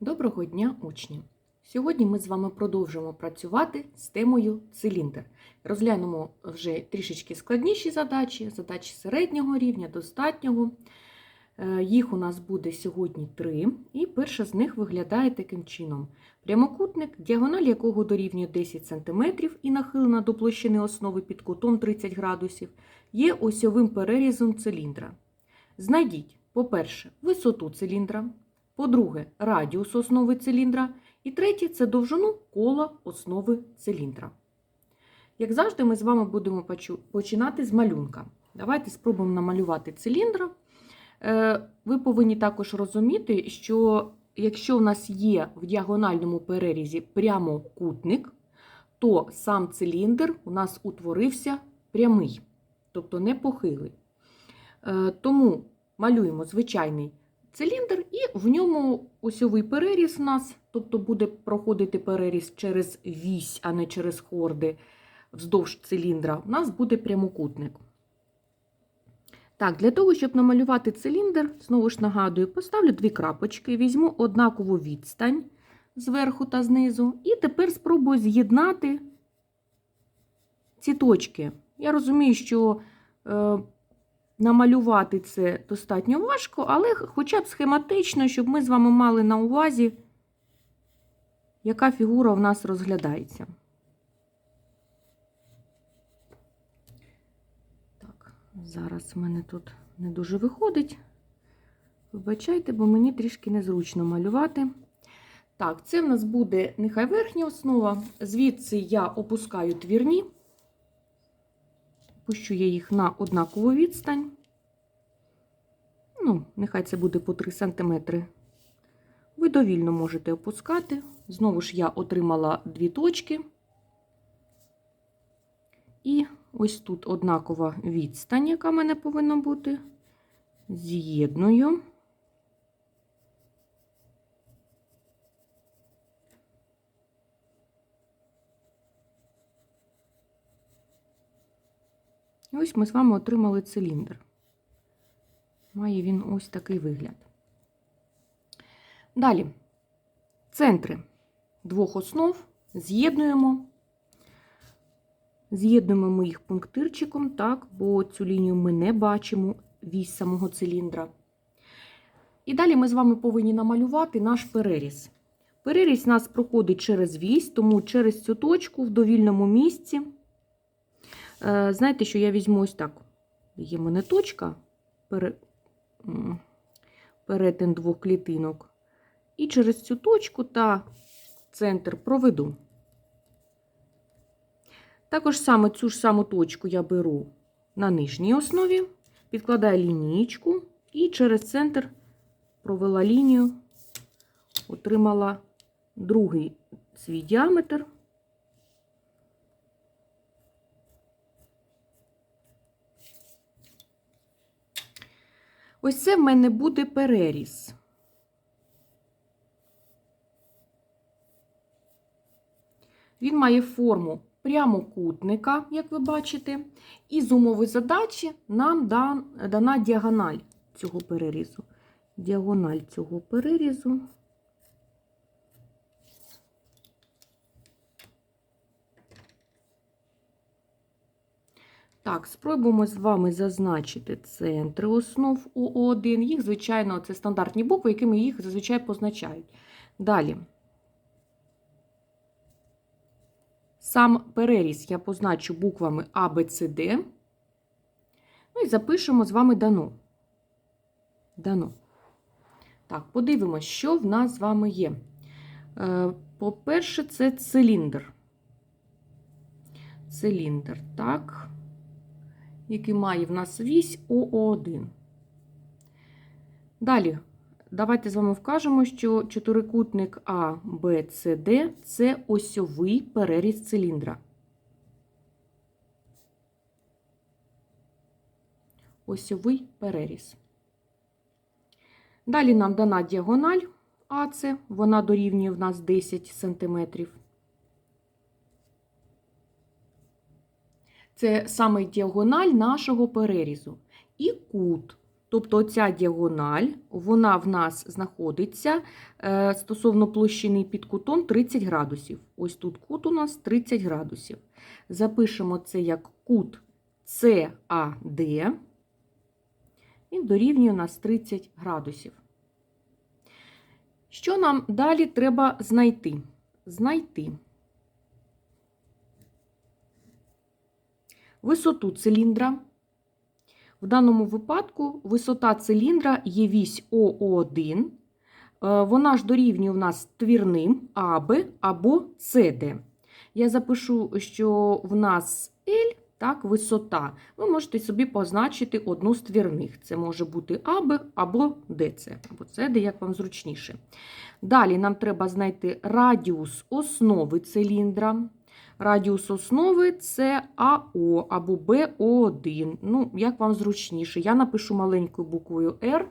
Доброго дня, учні! Сьогодні ми з вами продовжимо працювати з темою циліндр. Розглянемо вже трішечки складніші задачі, задачі середнього рівня, достатнього. Е, Їх у нас буде сьогодні три, і перша з них виглядає таким чином: прямокутник, діагональ якого дорівнює 10 см і нахилена до площини основи під кутом 30 градусів, є осьовим перерізом циліндра. Знайдіть, по-перше, висоту циліндра. По-друге, радіус основи циліндра. І третє це довжину кола основи циліндра. Як завжди, ми з вами будемо починати з малюнка. Давайте спробуємо намалювати циліндр. Е, Ви повинні також розуміти, що якщо в нас є в діагональному перерізі прямокутник, то сам циліндр у нас утворився прямий, тобто не похилий. Е, Тому малюємо звичайний циліндр, і в ньому осьовий переріз у нас, тобто буде проходити переріз через вісь, а не через хорди вздовж циліндра, у нас буде прямокутник. Так, для того, щоб намалювати циліндр, знову ж нагадую, поставлю дві крапочки, візьму однакову відстань зверху та знизу, і тепер спробую з'єднати ці точки. Я розумію, що е, намалювати це достатньо важко, але хоча б схематично, щоб ми з вами мали на увазі, яка фігура в нас розглядається. Так, зараз в мене тут не дуже виходить. Вибачайте, бо мені трішки незручно малювати. Так, це в нас буде нехай верхня основа. Звідси я опускаю твірні. Пущу я їх на однакову відстань. Ну, нехай це буде по 3 см. Ви довільно можете опускати. Знову ж я отримала дві точки. І ось тут однакова відстань, яка в мене повинна бути. З'єдную. І ось ми з вами отримали циліндр. Має він ось такий вигляд. Далі центри двох основ з'єднуємо. З'єднуємо ми їх пунктирчиком, так, бо цю лінію ми не бачимо вісь самого циліндра. І далі ми з вами повинні намалювати наш переріз. Переріз нас проходить через вісь, тому через цю точку в довільному місці. Е, Знаєте, що я візьму ось так. Є мене точка, пере... перетин двох клітинок. І через цю точку та центр проведу. Також саме цю ж саму точку я беру на нижній основі, підкладаю лінієчку і через центр провела лінію, отримала другий свій діаметр. Ось це в мене буде переріз. Він має форму прямокутника, як ви бачите, і з умови задачі нам дана діагональ цього перерізу. Діагональ цього перерізу. Так, спробуємо з вами зазначити центри основ ОО1. Їх, звичайно, це стандартні букви, якими їх зазвичай позначають. Далі. Сам переріз я позначу буквами А, Б, С, Д. Ну і запишемо з вами дано. Дано. Так, подивимось, що в нас з вами є. Е, По-перше, це циліндр. Циліндр, так який має в нас вісь ОО1. Далі, давайте з вами вкажемо, що чотирикутник А, Б, С, Д це осьовий переріз циліндра. Осьовий переріз. Далі нам дана діагональ АЦ, вона дорівнює в нас 10 см. Це саме діагональ нашого перерізу. І кут, Тобто ця діагональ, вона в нас знаходиться е, стосовно площини під кутом 30 градусів. Ось тут кут у нас 30 градусів. Запишемо це як кут CAD. Він дорівнює у нас 30 градусів. Що нам далі треба знайти? Знайти висоту циліндра. В даному випадку висота циліндра є вісь ОО1. Е, Вона ж дорівнює у нас твірним АБ або СД. Я запишу, що в нас L так, висота. Ви можете собі позначити одну з твірних. Це може бути АБ або ДЦ, або СД, як вам зручніше. Далі нам треба знайти радіус основи циліндра. Радіус основи це АО або БО1. Ну, як вам зручніше. Я напишу маленькою буквою R.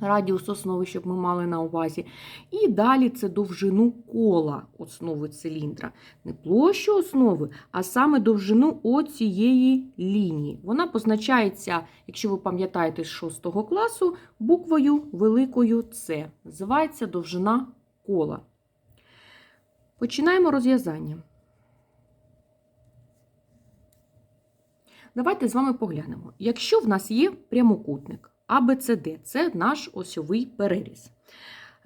Радіус основи, щоб ми мали на увазі. І далі це довжину кола основи циліндра. Не площу основи, а саме довжину оцієї лінії. Вона позначається, якщо ви пам'ятаєте з 6 класу, буквою великою С. Називається довжина кола. Починаємо розв'язання. Давайте з вами поглянемо. Якщо в нас є прямокутник ABCD, це наш осьовий переріз.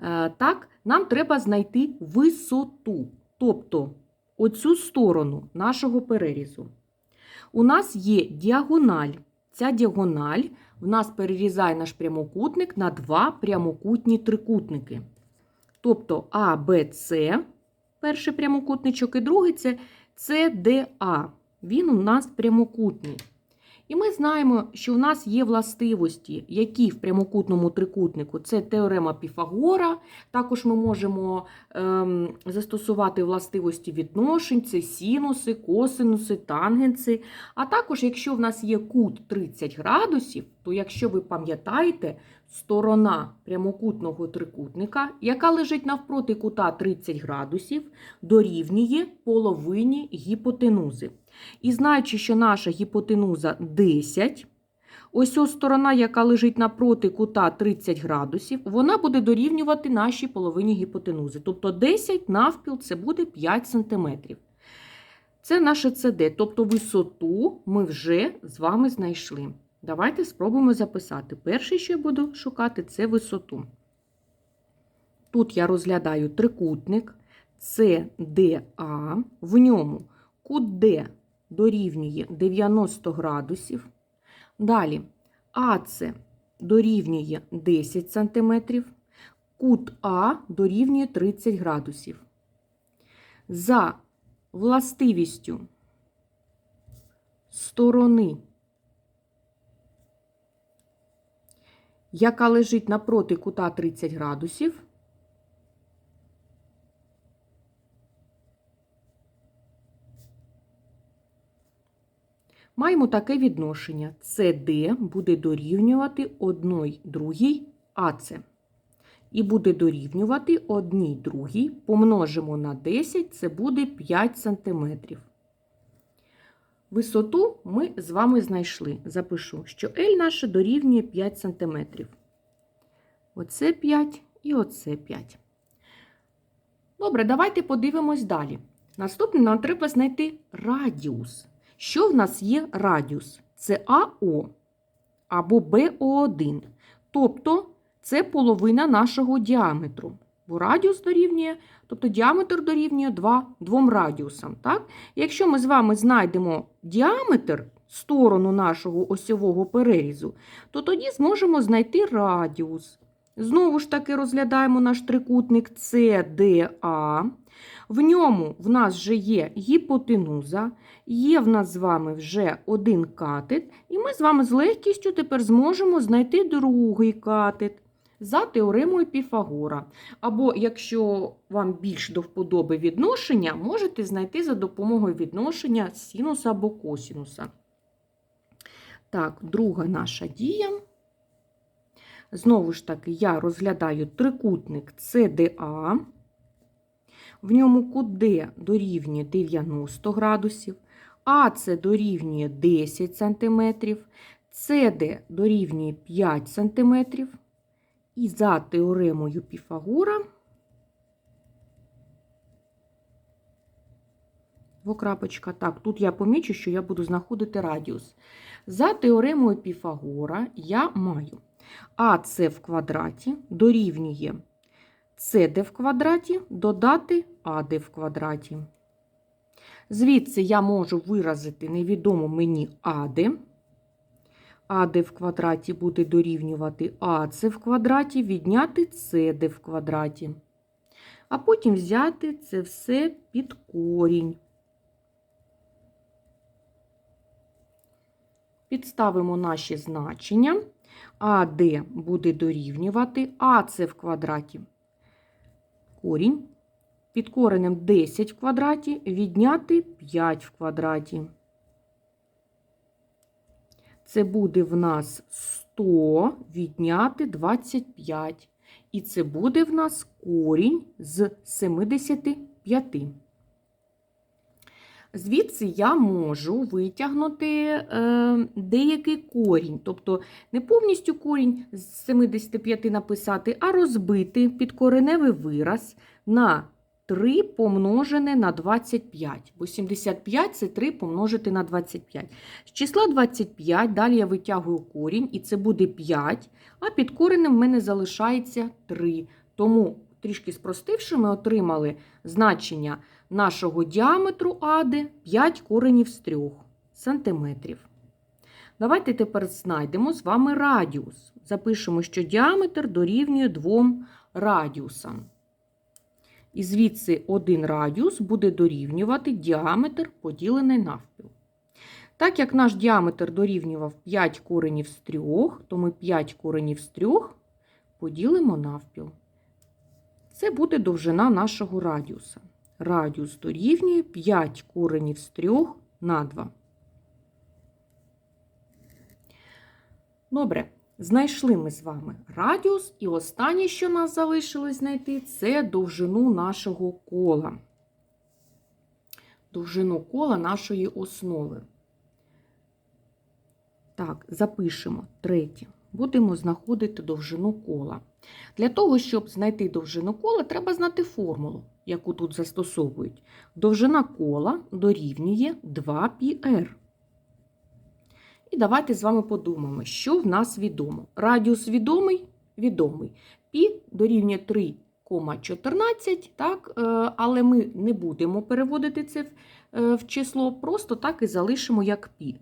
Е, Так, нам треба знайти висоту, тобто оцю сторону нашого перерізу. У нас є діагональ. Ця діагональ в нас перерізає наш прямокутник на два прямокутні трикутники. Тобто ABC, перший прямокутничок, і другий це CDA. Він у нас прямокутний. І ми знаємо, що у нас є властивості, які в прямокутному трикутнику це теорема Піфагора. Також ми можемо ем, застосувати властивості відношень, це синуси, косинуси, тангенси. А також, якщо в нас є кут 30 градусів, то якщо ви пам'ятаєте, сторона прямокутного трикутника, яка лежить навпроти кута 30 градусів, дорівнює половині гіпотенузи. І знаючи, що наша гіпотенуза 10, ось ось сторона, яка лежить напроти кута 30 градусів, вона буде дорівнювати нашій половині гіпотенузи. Тобто 10 навпіл це буде 5 см. Це наше CD, тобто висоту ми вже з вами знайшли. Давайте спробуємо записати. Перше, що я буду шукати, це висоту. Тут я розглядаю трикутник CDA, в ньому кут D дорівнює 90 градусів. Далі АЦ дорівнює 10 см, кут А дорівнює 30 градусів. За властивістю сторони, яка лежить напроти кута 30 градусів, Маємо таке відношення. CD буде дорівнювати 1 другій АЦ. І буде дорівнювати 1 другій. Помножимо на 10, це буде 5 см. Висоту ми з вами знайшли. Запишу, що L наша дорівнює 5 см. Оце 5 і оце 5. Добре, давайте подивимось далі. Наступне нам треба знайти радіус. Що в нас є радіус? Це АО або БО1. Тобто це половина нашого діаметру. Бо радіус дорівнює, тобто діаметр дорівнює 2 двом радіусам. Так? Якщо ми з вами знайдемо діаметр, сторону нашого осьового перерізу, то тоді зможемо знайти радіус. Знову ж таки розглядаємо наш трикутник CDA. В ньому в нас вже є гіпотенуза, є в нас з вами вже один катет, і ми з вами з легкістю тепер зможемо знайти другий катет за теоремою Піфагора. Або, якщо вам більш до вподоби відношення, можете знайти за допомогою відношення синуса або косінуса. Так, друга наша дія. Знову ж таки, я розглядаю трикутник CDA. В ньому кут дорівнює 90 градусів, АЦ дорівнює 10 см, CD дорівнює 5 см. І за теоремою Піфагора двокрапочка. Так, тут я помічу, що я буду знаходити радіус. За теоремою Піфагора я маю АС в квадраті дорівнює СД в квадраті додати АД в квадраті. Звідси я можу виразити невідому мені АД. АД в квадраті буде дорівнювати АЦ в квадраті, відняти СД в квадраті. А потім взяти це все під корінь. Підставимо наші значення. АД буде дорівнювати АЦ в квадраті. Корінь. Під коренем 10 в квадраті відняти 5 в квадраті. Це буде в нас 100 відняти 25. І це буде в нас корінь з 75. Звідси я можу витягнути е, деякий корінь, тобто не повністю корінь з 75 написати, а розбити підкореневий вираз на 3 помножене на 25. Бо 75 це 3 помножити на 25. З числа 25 далі я витягую корінь, і це буде 5, а під коренем в мене залишається 3. Тому, трішки спростивши, ми отримали значення нашого діаметру АД 5 коренів з 3 сантиметрів. Давайте тепер знайдемо з вами радіус. Запишемо, що діаметр дорівнює 2 радіусам. І звідси один радіус буде дорівнювати діаметр, поділений навпіл. Так як наш діаметр дорівнював 5 коренів з 3, то ми 5 коренів з 3 поділимо навпіл. Це буде довжина нашого радіуса. Радіус дорівнює 5 коренів з 3 на 2. Добре. Знайшли ми з вами радіус, і останнє, що нас залишилось знайти, це довжину нашого кола. Довжину кола нашої основи. Так, запишемо третє. Будемо знаходити довжину кола. Для того, щоб знайти довжину кола, треба знати формулу, яку тут застосовують. Довжина кола дорівнює 2πr. І давайте з вами подумаємо, що в нас відомо. Радіус відомий, відомий. Пі дорівнює 3,14, так? е, але ми не будемо переводити це в, е, в число, просто так і залишимо як пі.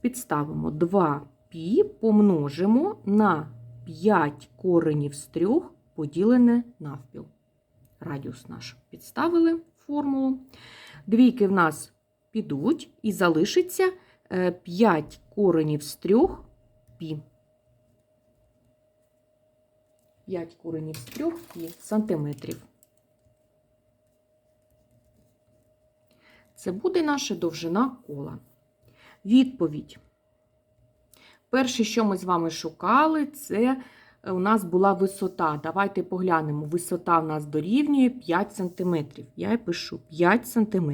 Підставимо 2 пі помножимо на 5 коренів з 3 поділене навпіл. Радіус наш підставили формулу. Двійки в нас підуть і залишиться 5 коренів з 3 пі. 5 коренів з 3 пі сантиметрів. Це буде наша довжина кола. Відповідь. Перше, що ми з вами шукали, це у нас була висота. Давайте поглянемо. Висота в нас дорівнює 5 см. Я пишу 5 см.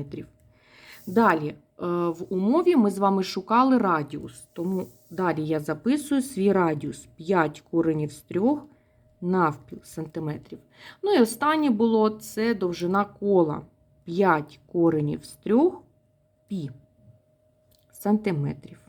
Далі, е, в умові ми з вами шукали радіус. Тому далі я записую свій радіус 5 коренів з 3 навпіл сантиметрів. Ну і останнє було це довжина кола 5 коренів з 3 пі сантиметрів.